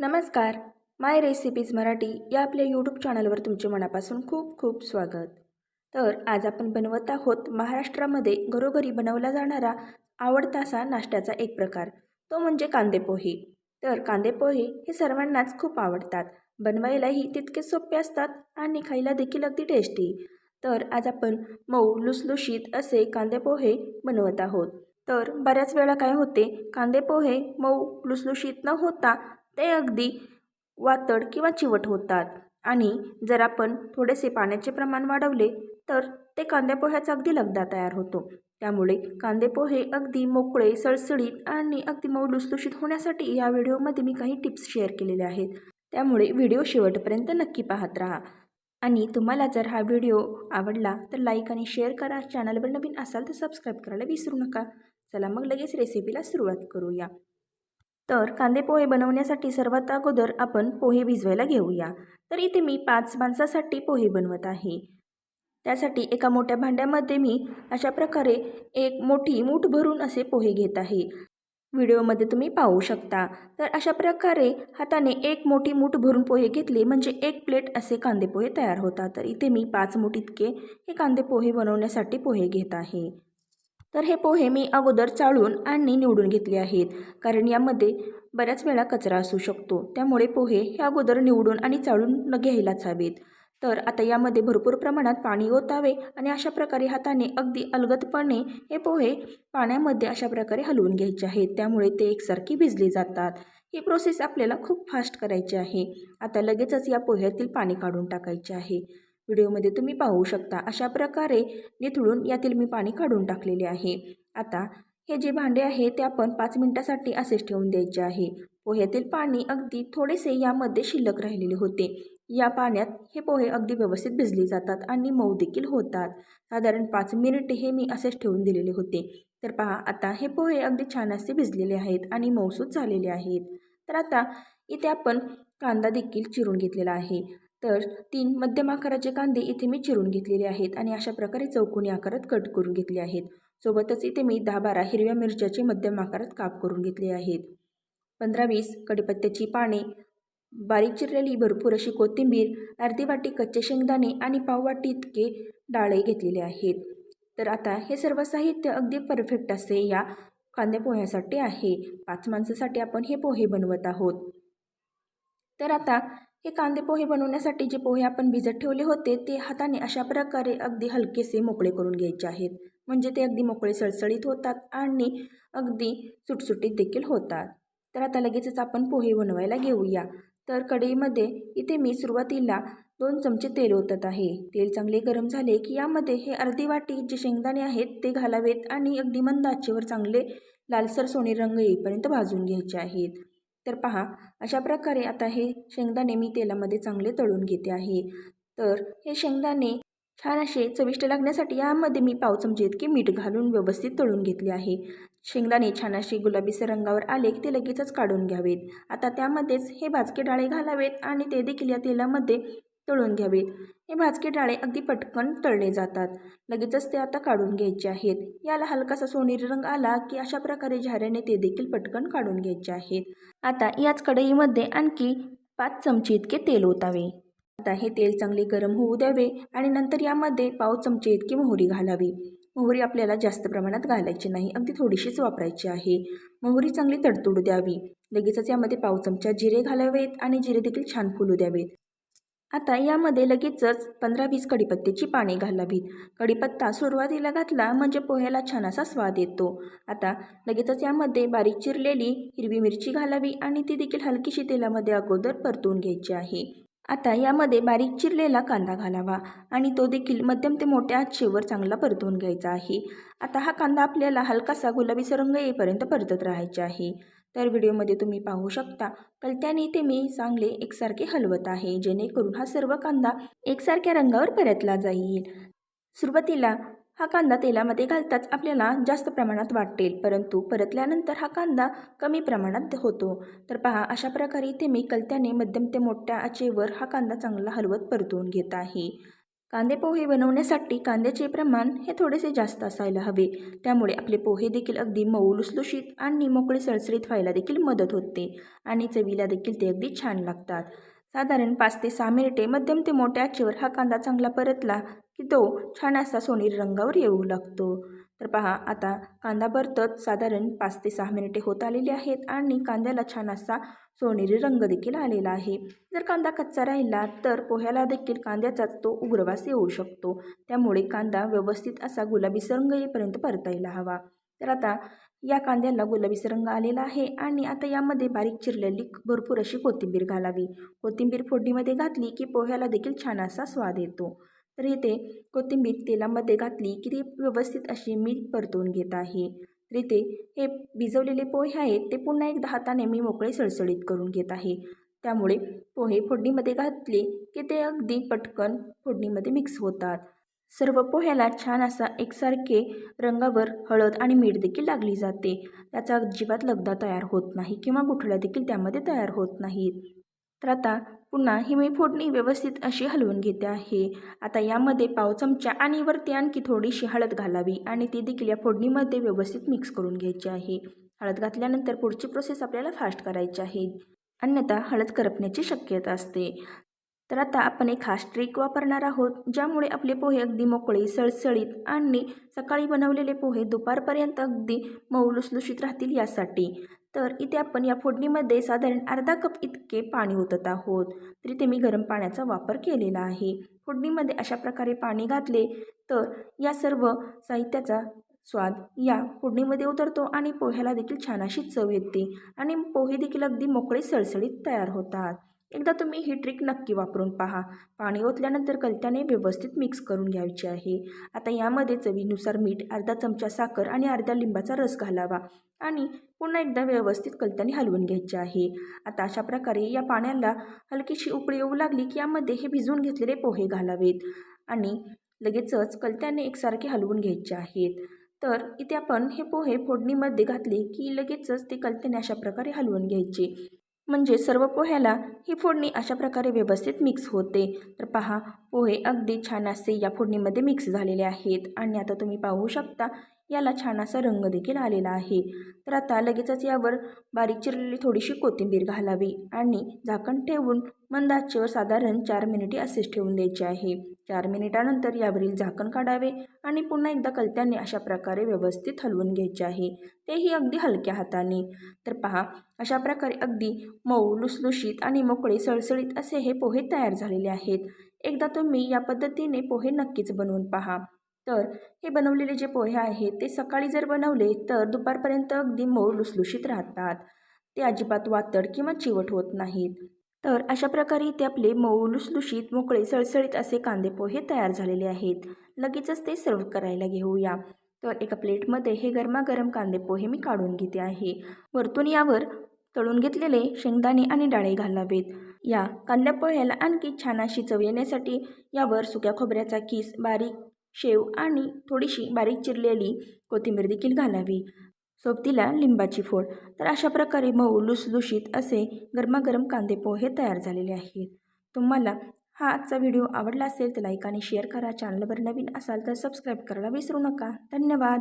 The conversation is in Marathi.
नमस्कार. माय रेसिपीज मराठी या आपल्या यूट्यूब चॅनलवर तुमचे मनापासून खूप खूप स्वागत. तर आज आपण बनवत आहोत महाराष्ट्रामध्ये घरोघरी बनवला जाणारा आवडता असा नाश्त्याचा एक प्रकार. तो म्हणजे कांदेपोहे. तर कांदेपोहे हे सर्वांनाच खूप आवडतात. बनवायलाही तितके सोपे असतात आणि खायला देखील अगदी टेस्टी तर आज आपण मऊ लुसलुशीत असे कांदेपोहे बनवत आहोत. तर बऱ्याच वेळा काय होते कांदे पोहे मऊ लुसलुशीत न होता ते अगदी वातड किंवा चिवट होतात. आणि जर आपण थोडेसे पाण्याचे प्रमाण वाढवले तर ते कांद्या पोह्याचा अगदी लगदा तयार होतो. त्यामुळे कांदे पोहे अगदी मोकळे सळसळीत आणि अगदी मऊ लुसलुशीत होण्यासाठी या व्हिडिओमध्ये मी काही टिप्स शेअर केलेल्या आहेत. त्यामुळे व्हिडिओ शेवटपर्यंत नक्की पाहत राहा. आणि तुम्हाला जर हा व्हिडिओ आवडला तर लाईक आणि शेअर करा. चॅनलवर नवीन असाल तर सबस्क्राईब करायला विसरू नका. चला मग लगेच रेसिपीला सुरुवात करूया. तर कांदे पोहे बनवण्यासाठी सर्वात अगोदर आपण पोहे भिजवायला घेऊया. तर इथे मी पाच माणसासाठी पोहे बनवत आहे. त्यासाठी एका मोठ्या भांड्यामध्ये मी अशा प्रकारे एक मोठी मूठ भरून असे पोहे घेत आहे. व्हिडिओमध्ये तुम्ही पाहू शकता. तर अशा प्रकारे हाताने एक मोठी मूठ भरून पोहे घेतले म्हणजे एक प्लेट असे कांदे पोहे तयार होतात. तर इथे मी पाच मूठ इतके हे कांदे पोहे बनवण्यासाठी पोहे घेत आहे. तर हे पोहे मी अगोदर चाळून आणि निवडून घेतले आहेत. कारण यामध्ये बऱ्याच वेळा कचरा असू शकतो. त्यामुळे पोहे हे अगोदर निवडून आणि चाळून न घ्यायलाच हवेत. तर आता यामध्ये भरपूर प्रमाणात पाणी ओतावे आणि अशा प्रकारे हाताने अगदी अलगदपणे हे पोहे पाण्यामध्ये अशा प्रकारे हलवून घ्यायचे आहेत. त्यामुळे ते एकसारखी भिजले जातात. ही प्रोसेस आपल्याला खूप फास्ट करायची आहे. आता लगेचच या पोह्यातील पाणी काढून टाकायचे आहे. व्हिडिओमध्ये तुम्ही पाहू शकता. अशा प्रकारे निथळून यातील मी पाणी काढून टाकलेले आहे. आता हे जे भांडे आहे ते आपण पाच मिनटासाठी असेच ठेवून द्यायचे आहे. पोह्यातील पाणी अगदी थोडेसे यामध्ये शिल्लक राहिलेले होते. या पाण्यात हे पोहे अगदी व्यवस्थित भिजले जातात आणि मऊ देखील होतात. साधारण पाच मिनिट हे मी असेच ठेवून दिलेले होते. तर पहा आता हे पोहे अगदी छान असे भिजलेले आहेत आणि मऊसूत झालेले आहेत. तर आता इथे आपण कांदा देखील चिरून घेतलेला आहे. तर तीन मध्यम आकाराचे कांदे इथे मी चिरून घेतलेले आहेत आणि अशा प्रकारे चौकोनी आकारात कट करून घेतले आहेत. सोबतच इथे मी दहा बारा हिरव्या मिरच्याचे मध्यम आकारात काप करून घेतले आहेत. पंधरा वीस कडीपत्त्याची पाने बारीक चिरलेली भरपूर अशी कोथिंबीर अर्धी वाटी कच्चे शेंगदाणे आणि पाववाटी इतके डाळे घेतलेले आहेत. तर आता हे सर्व साहित्य अगदी परफेक्ट असे या कांदे पोह्यासाठी आहे. पाच माणसासाठी आपण हे पोहे बनवत आहोत. तर आता हे कांदे पोहे बनवण्यासाठी जे पोहे आपण भिजत ठेवले होते ते हाताने अशा प्रकारे अगदी हलकेसे मोकळे करून घ्यायचे आहेत. म्हणजे ते अगदी मोकळे सळसळीत होतात आणि अगदी सुटसुटीत देखील होतात. तर आता लगेचच आपण पोहे बनवायला घेऊया. तर कढईमध्ये इथे मी सुरुवातीला दोन चमचे तेल ओतत आहे. तेल चांगले गरम झाले की यामध्ये हे अर्धी वाटी जे शेंगदाणे आहेत ते घालावेत आणि अगदी मंद आचेवर चांगले लालसर सोने रंग येईपर्यंत भाजून घ्यायचे आहेत. तर पहा अशा प्रकारे आता हे शेंगदाणे मी तेलामध्ये चांगले तळून घेते आहे. तर हे शेंगदाणे छान असे चविष्ट लागण्यासाठी यामध्ये मी पाव चमचे इतके मीठ घालून व्यवस्थित तळून घेतले आहे. शेंगदाणे छान असे गुलाबीसर रंगावर आले की ते लगेचच काढून घ्यावेत. आता त्यामध्येच हे भाजके डाळे घालावेत आणि ते देखील या तेलामध्ये तळून घ्यावेत. हे भाजके डाळे अगदी पटकन तळले जातात. लगेचच ते आता काढून घ्यायचे आहेत. याला हलकासा सोनेरी रंग आला की अशा प्रकारे झाऱ्याने ते देखील पटकन काढून घ्यायचे आहेत. आता याच कढईमध्ये आणखी पाच चमचे इतके तेल ओतावे. आता हे तेल चांगले गरम होऊ द्यावे आणि नंतर यामध्ये पाव चमचे इतकी मोहरी घालावी. मोहरी आपल्याला जास्त प्रमाणात घालायची नाही अगदी थोडीशीच वापरायची आहे. मोहरी चांगली तडतडू द्यावी. लगेचच यामध्ये पाव चमचा जिरे घालावेत आणि जिरे देखील छान फुलू द्यावेत. आता यामध्ये लगेचच पंधरा वीस कडीपत्त्याची पाने घालावीत. कडीपत्ता सुरुवातीला घातला म्हणजे पोह्याला छान असा स्वाद येतो. आता लगेचच यामध्ये बारीक चिरलेली हिरवी मिरची घालावी आणि ती देखील हलकीशी तेलामध्ये अगोदर परतून घ्यायची आहे. आता यामध्ये बारीक चिरलेला कांदा घालावा आणि तो देखील मध्यम ते मोठ्या आचेवर चांगला परतवून घ्यायचा आहे. आता हा कांदा आपल्याला हलकासा गुलाबीचा रंग येईपर्यंत परतत राहायचा आहे. तर व्हिडिओमध्ये तुम्ही पाहू शकता कलत्याने ते मी चांगले एकसारखे हलवत आहे जेणेकरून हा सर्व कांदा एकसारख्या रंगावर परतला जाईल. सुरुवातीला हा कांदा तेलामध्ये घालताच आपल्याला जास्त प्रमाणात वाटेल परंतु परतल्यानंतर हा कांदा कमी प्रमाणात होतो. तर पहा अशा प्रकारे इथे मी कलत्याने मध्यम ते मोठ्या आचेवर हा कांदा चांगला हलवत परतवून घेत आहे. कांदे पोहे बनवण्यासाठी कांद्याचे प्रमाण हे थोडेसे जास्त असायला हवे. त्यामुळे आपले पोहे देखील अगदी मऊ लुसलुशीत आणि मोकळे सळसळीत व्हायला देखील मदत होते आणि चवीला देखील ते अगदी छान लागतात. साधारण पाच ते सहा मिनिटे मध्यम ते मोठ्या आचेवर हा कांदा चांगला परतला की तो छान असा सोनेरी रंगावर येऊ लागतो. तर पहा आता कांदा परतत साधारण पाच ते सहा मिनिटे होत आलेली आहेत आणि कांद्याला छान असा सोनेरी रंग देखील आलेला आहे. जर कांदा कच्चा राहिला तर पोह्याला देखील कांद्याचाच तो उग्रवास येऊ शकतो. त्यामुळे कांदा व्यवस्थित असा गुलाबी रंग येईपर्यंत परतायला हवा. तर आता या कांद्याला गुलाबी रंग आलेला आहे आणि आता यामध्ये बारीक चिरलेली भरपूर अशी कोथिंबीर घालावी. कोथिंबीर फोडणीमध्ये घातली की पोह्याला देखील छान असा स्वाद येतो. तर इथे कोथिंबीर तेलामध्ये घातली की ती व्यवस्थित अशी मी परतून घेत आहे. तर इथे हे भिजवलेले पोहे आहेत ते पुन्हा एकदा हाताने मी मोकळे सळसळीत करून घेत आहे. त्यामुळे पोहे फोडणीमध्ये घातले की ते अगदी पटकन फोडणीमध्ये मिक्स होतात. सर्व पोह्याला छान असा एकसारखे रंगावर हळद आणि मीठ देखील लागली जाते. त्याचा अजिबात लगदा तयार होत नाही किंवा गुठळ्या देखील त्यामध्ये तयार होत नाहीत. तर आता पुन्हा ही मी फोडणी व्यवस्थित अशी हलवून घेते आहे. आता यामध्ये पाव चमचा आणि वरती आणखी थोडीशी हळद घालावी आणि ती देखील या फोडणीमध्ये व्यवस्थित मिक्स करून घ्यायची आहे. हळद घातल्यानंतर पुढची प्रोसेस आपल्याला फास्ट करायची आहे. अन्यथा हळद करपण्याची शक्यता असते. तर आता आपण एक खास ट्रिक वापरणार आहोत ज्यामुळे आपले पोहे अगदी मोकळे सळसळीत आणि सकाळी बनवलेले पोहे दुपारपर्यंत अगदी मऊ लुसलुशीत राहतील यासाठी. तर इथे आपण या फोडणीमध्ये साधारण अर्धा कप इतके पाणी ओतत आहोत. तर इथे मी गरम पाण्याचा वापर केलेला आहे. फोडणीमध्ये अशा प्रकारे पाणी घातले तर या सर्व साहित्याचा स्वाद या फोडणीमध्ये उतरतो आणि पोह्याला देखील छान अशी चव येते. आणि पोहे देखील अगदी मोकळे सळसळीत तयार होतात. एकदा तुम्ही ही ट्रिक नक्की वापरून पहा. पाणी ओतल्यानंतर कलत्याने व्यवस्थित मिक्स करून घ्यायची आहे. आता यामध्ये चवीनुसार मीठ अर्धा चमचा साखर आणि अर्धा लिंबाचा रस घालावा आणि पुन्हा एकदा व्यवस्थित कलत्याने हलवून घ्यायचे आहे. आता अशा प्रकारे या पाण्याला हलकीशी उकळी येऊ लागली की यामध्ये हे भिजवून घेतलेले पोहे घालावेत आणि लगेचच कलत्याने एकसारखे हलवून घ्यायचे आहेत. तर इथे आपण हे पोहे फोडणीमध्ये घातले की लगेचच ते कलत्याने अशा प्रकारे हलवून घ्यायचे. म्हणजे सर्व पोह्याला ही फोडणी अशा प्रकारे व्यवस्थित मिक्स होते. तर पहा पोहे अगदी छान असे या फोडणीमध्ये मिक्स झालेले आहेत. आणि आता तुम्ही पाहू शकता याला छान असा रंग देखील आलेला आहे. तर आता लगेचच यावर बारीक चिरलेली थोडीशी कोथिंबीर घालावी आणि झाकण ठेवून मंद आचेवर साधारण चार मिनिटे असेच ठेवून द्यायचे आहे. चार मिनिटानंतर यावरील झाकण काढावे आणि पुन्हा एकदा कलत्याने अशा प्रकारे व्यवस्थित हलवून घ्यायचे आहे. तेही अगदी हलक्या हाताने. तर पहा अशा प्रकारे अगदी मऊ लुसलुशीत आणि मोकळे सळसळीत असे हे पोहे तयार झालेले आहेत. एकदा तुम्ही या पद्धतीने पोहे नक्कीच बनवून पहा. तर हे बनवलेले जे पोहे आहेत ते सकाळी जर बनवले तर दुपारपर्यंत अगदी मऊ लुसलुशीत राहतात. ते अजिबात वातड किंवा चिवट होत नाहीत. तर अशा प्रकारे इथे आपले मऊ लुसलुशीत मोकळे सळसळीत असे कांदे पोहे तयार झालेले आहेत. लगेचच ते सर्व करायला घेऊया. तर एका प्लेटमध्ये हे गरमागरम कांदे पोहे मी काढून घेते आहे. वरतून यावर तळून घेतलेले शेंगदाणे आणि डाळे घालावेत. या कांद्या पोह्याला आणखी छान अशी चव येण्यासाठी यावर सुक्या खोबऱ्याचा किस बारीक शेव आणि थोडीशी बारीक चिरलेली कोथिंबीर देखील घालावी. सोबतीला लिंबाची फोड. तर अशा प्रकारे मऊ लुसलुशीत असे गरमागरम कांदे पोहे तयार झालेले आहेत. तुम्हाला हा आजचा व्हिडिओ आवडला असेल तर लाईक आणि शेअर करा. चॅनलवर नवीन असाल तर सबस्क्राईब करायला विसरू नका. धन्यवाद.